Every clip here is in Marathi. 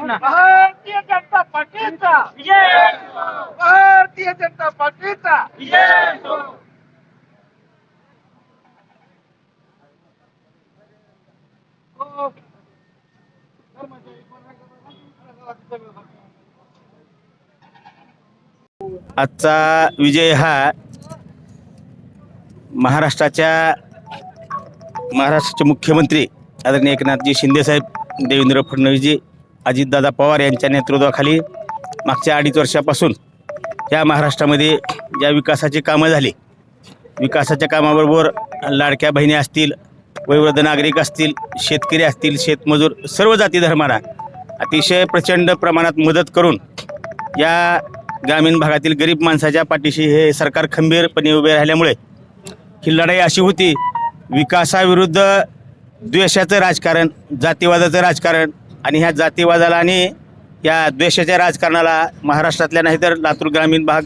भारतीय जनता पार्टीचा। भारतीय जनता पार्टीचा। आजचा विजय हा महाराष्ट्राच्या महाराष्ट्राचे मुख्यमंत्री आदरणीय एकनाथजी शिंदेसाहेब देवेंद्र फडणवीसजी अजितदादा पवार यांच्या नेतृत्वाखाली मागच्या अडीच वर्षापासून या महाराष्ट्रामध्ये ज्या विकासाची कामं झाली विकासाच्या कामाबरोबर लाडक्या बहिणी असतील वयोवृद्ध नागरिक असतील शेतकरी असतील शेतमजूर सर्व जाती धर्माला अतिशय प्रचंड प्रमाणात मदत करून या ग्रामीण भागातील गरीब माणसाच्या पाठीशी हे सरकार खंबीरपणे उभे राहिल्यामुळे ही लढाई अशी होती विकासाविरुद्ध द्वेषाचं राजकारण जातीवादाचं राजकारण आणि ह्या जातीवादाला आणि या द्वेषाच्या राजकारणाला महाराष्ट्रातल्या नाही तर लातूर ग्रामीण भाग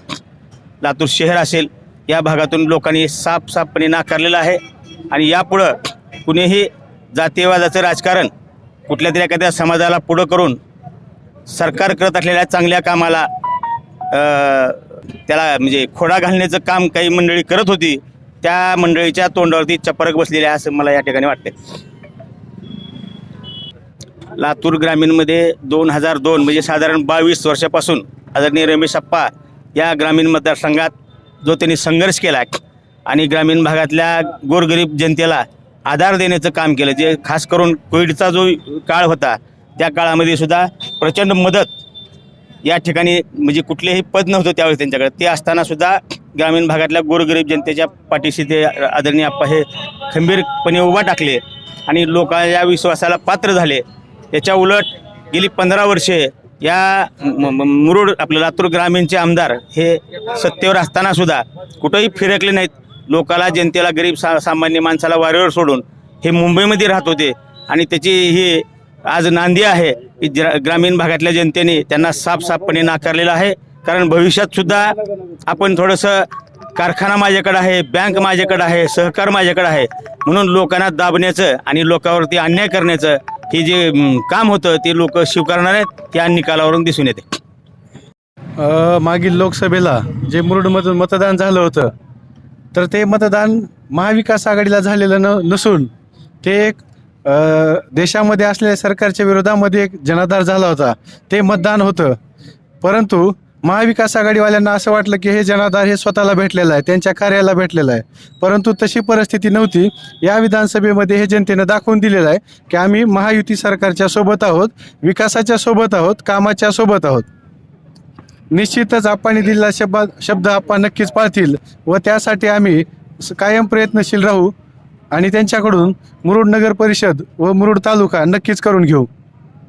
लातूर शहर असेल या भागातून लोकांनी साफ साफपणे नाकारलेलं आहे. आणि यापुढं कुणीही जातीवादाचं राजकारण कुठल्या तरी एखाद्या समाजाला पुढं करून सरकार करत असलेल्या चांगल्या कामाला त्याला म्हणजे खोडा घालण्याचं काम काही मंडळी करत होती त्या मंडळीच्या तोंडावरती चपरक बसलेली आहे असं मला या ठिकाणी वाटते लातूर ग्रामीणमध्ये दोन हजार दोन म्हणजे साधारण बावीस वर्षापासून आदरणीय रमेश अप्पा या ग्रामीण मतदारसंघात जो त्यांनी संघर्ष केला आणि ग्रामीण भागातल्या गोरगरीब जनतेला आधार देण्याचं काम केलं जे खास करून कोविडचा जो काळ होता त्या काळामध्ये सुद्धा प्रचंड मदत या ठिकाणी म्हणजे कुठलेही पद नव्हतं त्यावेळेस त्यांच्याकडे. ते असताना सुद्धा ग्रामीण भागातल्या गोरगरीब जनतेच्या पाठीशी ते आदरणीय अप्पा हे खंबीरपणे उभा टाकले आणि लोकांच्या विश्वासाला पात्र झाले. याच्या उलट गेली पंधरा वर्षे या म- मुरुड आपले लातूर ग्रामीणचे आमदार हे सत्तेवर असताना सुद्धा कुठंही फिरकले नाहीत. लोकाला जनतेला गरीब सा सामान्य माणसाला वारेवर सोडून हे मुंबईमध्ये राहत होते. आणि त्याची ही आज नांदी आहे की ग्रामीण भागातल्या जनतेने त्यांना साफसाफपणे नाकारलेलं आहे. कारण भविष्यात सुद्धा आपण थोडंसं कारखाना माझ्याकडं आहे बँक माझ्याकडं आहे सहकार माझ्याकडं आहे. म्हणून लोकांना दाबण्याचं आणि लोकांवरती अन्याय करण्याचं हे जे म, काम होतं ते लोक स्वीकारणार आहेत त्या निकालावरून दिसून येते. अ, मागील लोकसभेला जे मुरुडमधून मतदान झालं होतं तर ते मतदान महाविकास आघाडीला झालेलं न नसून ते एक अ, देशामध्ये असलेल्या सरकारच्या विरोधामध्ये एक जनाधार झाला होता. ते मतदान होतं. परंतु महाविकास आघाडीवाल्यांना असं वाटलं की हे जनाधार हे स्वतःला भेटलेलं आहे त्यांच्या कार्याला भेटलेलं आहे. परंतु तशी परिस्थिती नव्हती. या विधानसभेमध्ये हे जनतेनं दाखवून दिलेलं आहे की आम्ही महायुती सरकारच्या सोबत आहोत विकासाच्या सोबत आहोत कामाच्या सोबत आहोत. निश्चितच आपण दिलेला शब्द शब्द आपण नक्कीच पाळतील व त्यासाठी आम्ही स- कायम प्रयत्नशील राहू आणि त्यांच्याकडून मुरुड नगर परिषद व मुरुड तालुका नक्कीच करून घेऊ.